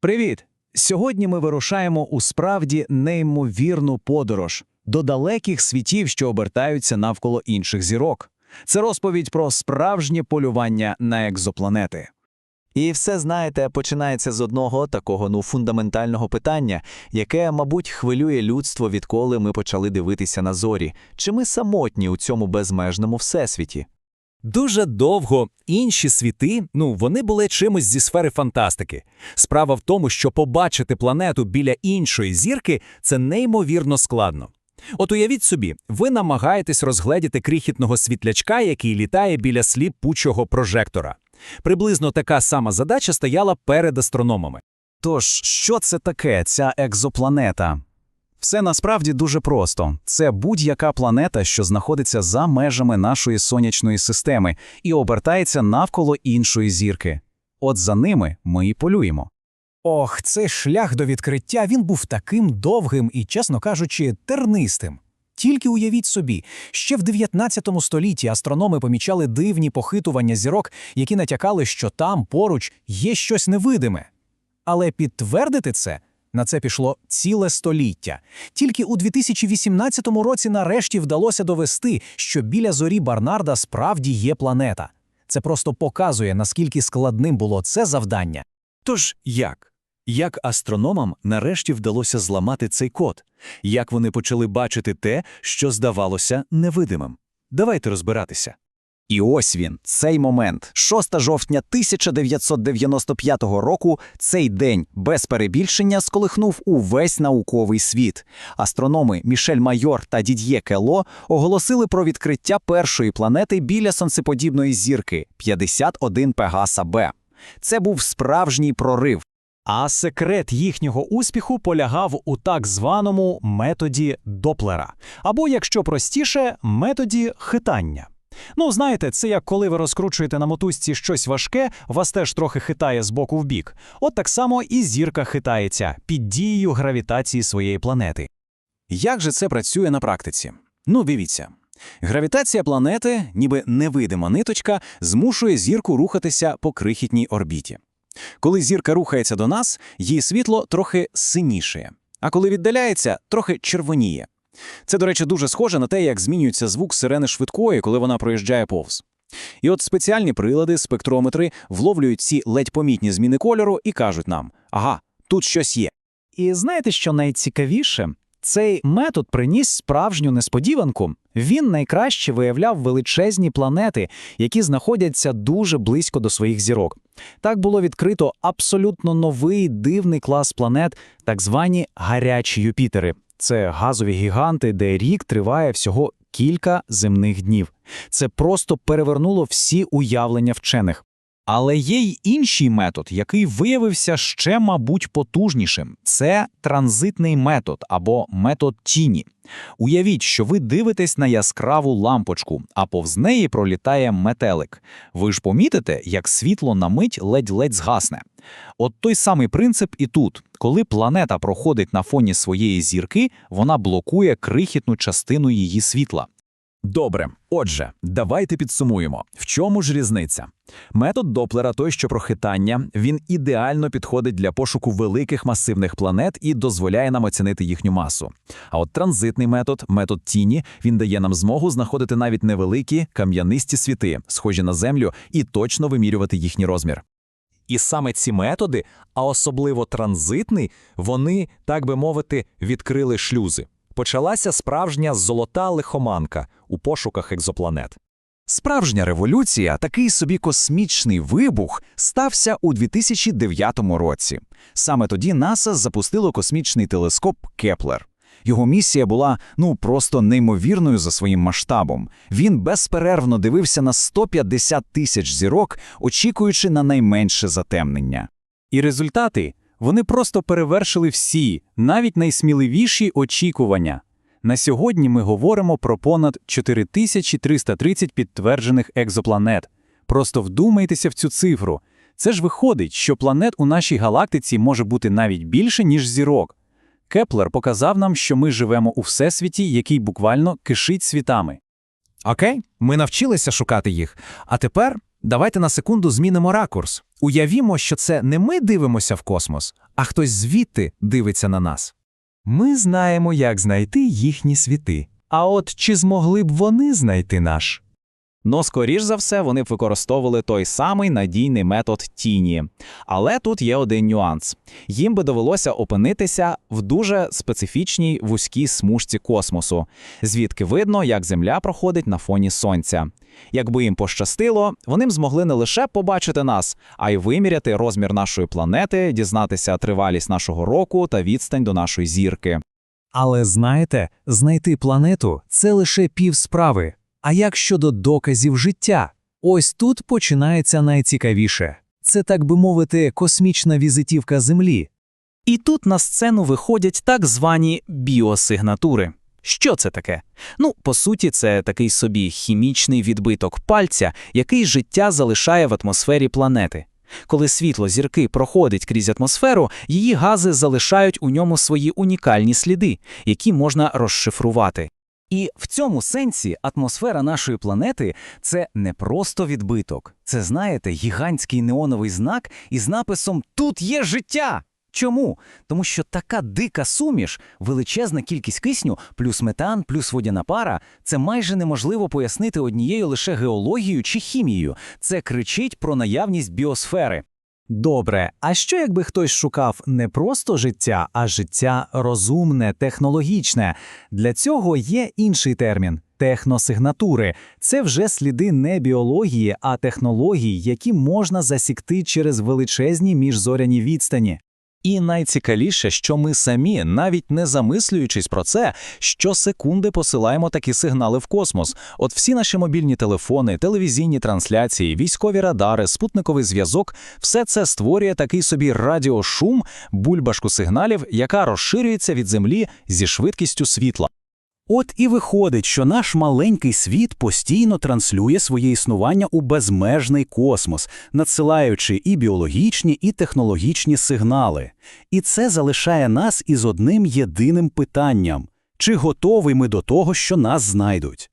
Привіт! Сьогодні ми вирушаємо у справді неймовірну подорож до далеких світів, що обертаються навколо інших зірок. Це розповідь про справжнє полювання на екзопланети. І все, знаєте, починається з одного такого ну фундаментального питання, яке, мабуть, хвилює людство, відколи ми почали дивитися на зорі. Чи ми самотні у цьому безмежному всесвіті? Дуже довго інші світи, ну вони були чимось зі сфери фантастики. Справа в тому, що побачити планету біля іншої зірки це неймовірно складно. От уявіть собі, ви намагаєтесь розгледіти крихітного світлячка, який літає біля сліпучого прожектора. Приблизно така сама задача стояла перед астрономами. Тож, що це таке, ця екзопланета? Все насправді дуже просто. Це будь-яка планета, що знаходиться за межами нашої сонячної системи і обертається навколо іншої зірки. От за ними ми і полюємо. Ох, цей шлях до відкриття він був таким довгим і, чесно кажучи, тернистим. Тільки уявіть собі, ще в 19 столітті астрономи помічали дивні похитування зірок, які натякали, що там поруч є щось невидиме. Але підтвердити це на це пішло ціле століття. Тільки у 2018 році нарешті вдалося довести, що біля зорі Барнарда справді є планета. Це просто показує, наскільки складним було це завдання. Тож як? Як астрономам нарешті вдалося зламати цей код? Як вони почали бачити те, що здавалося невидимим? Давайте розбиратися. І ось він, цей момент. 6 жовтня 1995 року цей день без перебільшення сколихнув увесь науковий світ. Астрономи Мішель Майор та Дід'є Кело оголосили про відкриття першої планети біля сонцеподібної зірки 51 Пегаса Б. Це був справжній прорив. А секрет їхнього успіху полягав у так званому методі Доплера, або, якщо простіше, методі хитання. Ну, знаєте, це як коли ви розкручуєте на мотузці щось важке, вас теж трохи хитає з боку в бік. От так само і зірка хитається під дією гравітації своєї планети. Як же це працює на практиці? Ну, дивіться. Гравітація планети, ніби невидима ниточка, змушує зірку рухатися по крихітній орбіті. Коли зірка рухається до нас, її світло трохи синішає, а коли віддаляється, трохи червоніє. Це, до речі, дуже схоже на те, як змінюється звук сирени швидкої, коли вона проїжджає повз. І от спеціальні прилади, спектрометри вловлюють ці ледь помітні зміни кольору і кажуть нам: ага, тут щось є. І знаєте, що найцікавіше? Цей метод приніс справжню несподіванку. Він найкраще виявляв величезні планети, які знаходяться дуже близько до своїх зірок. Так було відкрито абсолютно новий дивний клас планет, так звані гарячі Юпітери. Це газові гіганти, де рік триває всього кілька земних днів. Це просто перевернуло всі уявлення вчених. Але є й інший метод, який виявився ще, мабуть, потужнішим. Це транзитний метод або метод тіні. Уявіть, що ви дивитесь на яскраву лампочку, а повз неї пролітає метелик. Ви ж помітите, як світло на мить ледь-ледь згасне. От той самий принцип і тут. Коли планета проходить на фоні своєї зірки, вона блокує крихітну частину її світла. Добре, отже, давайте підсумуємо, в чому ж різниця. Метод Доплера, той, що про хитання, він ідеально підходить для пошуку великих масивних планет і дозволяє нам оцінити їхню масу. А от транзитний метод, метод тіні, він дає нам змогу знаходити навіть невеликі кам'янисті світи, схожі на Землю, і точно вимірювати їхній розмір. І саме ці методи, а особливо транзитний, вони, так би мовити, відкрили шлюзи. Почалася справжня золота лихоманка у пошуках екзопланет. Справжня революція, такий собі космічний вибух, стався у 2009 році. Саме тоді НАСА запустило космічний телескоп Кеплер. Його місія була ну просто неймовірною за своїм масштабом. Він безперервно дивився на 150 тисяч зірок, очікуючи на найменше затемнення. І результати вони просто перевершили всі, навіть найсміливіші очікування. На сьогодні ми говоримо про понад 4330 підтверджених екзопланет. Просто вдумайтеся в цю цифру. Це ж виходить, що планет у нашій галактиці може бути навіть більше, ніж зірок. Кеплер показав нам, що ми живемо у всесвіті, який буквально кишить світами. Окей, ми навчилися шукати їх. А тепер Давайте на секунду змінимо ракурс. Уявімо, що це не ми дивимося в космос, а хтось звідти дивиться на нас. Ми знаємо, як знайти їхні світи. А от чи змогли б вони знайти наш? Но, скоріш за все, вони б використовували той самий надійний метод тіні. Але тут є один нюанс: їм би довелося опинитися в дуже специфічній вузькій смужці космосу, звідки видно, як Земля проходить на фоні сонця. Якби їм пощастило, вони б змогли не лише побачити нас, а й виміряти розмір нашої планети, дізнатися тривалість нашого року та відстань до нашої зірки. Але знаєте, знайти планету це лише пів справи. А як щодо доказів життя? Ось тут починається найцікавіше. Це, так би мовити, космічна візитівка Землі. І тут на сцену виходять так звані біосигнатури. Що це таке? Ну, по суті, це такий собі хімічний відбиток пальця, який життя залишає в атмосфері планети. Коли світло зірки проходить крізь атмосферу, її гази залишають у ньому свої унікальні сліди, які можна розшифрувати. І в цьому сенсі атмосфера нашої планети це не просто відбиток, це, знаєте, гігантський неоновий знак із написом Тут є життя. Чому? Тому що така дика суміш, величезна кількість кисню, плюс метан, плюс водяна пара, це майже неможливо пояснити однією лише геологією чи хімією. Це кричить про наявність біосфери. Добре, а що якби хтось шукав не просто життя, а життя розумне, технологічне? Для цього є інший термін техносигнатури. Це вже сліди не біології, а технологій, які можна засікти через величезні міжзоряні відстані. І найцікавіше, що ми самі, навіть не замислюючись про це, щосекунди посилаємо такі сигнали в космос. От всі наші мобільні телефони, телевізійні трансляції, військові радари, спутниковий зв'язок все це створює такий собі радіошум, бульбашку сигналів, яка розширюється від Землі зі швидкістю світла. От і виходить, що наш маленький світ постійно транслює своє існування у безмежний космос, надсилаючи і біологічні, і технологічні сигнали. І це залишає нас із одним єдиним питанням: чи готові ми до того, що нас знайдуть?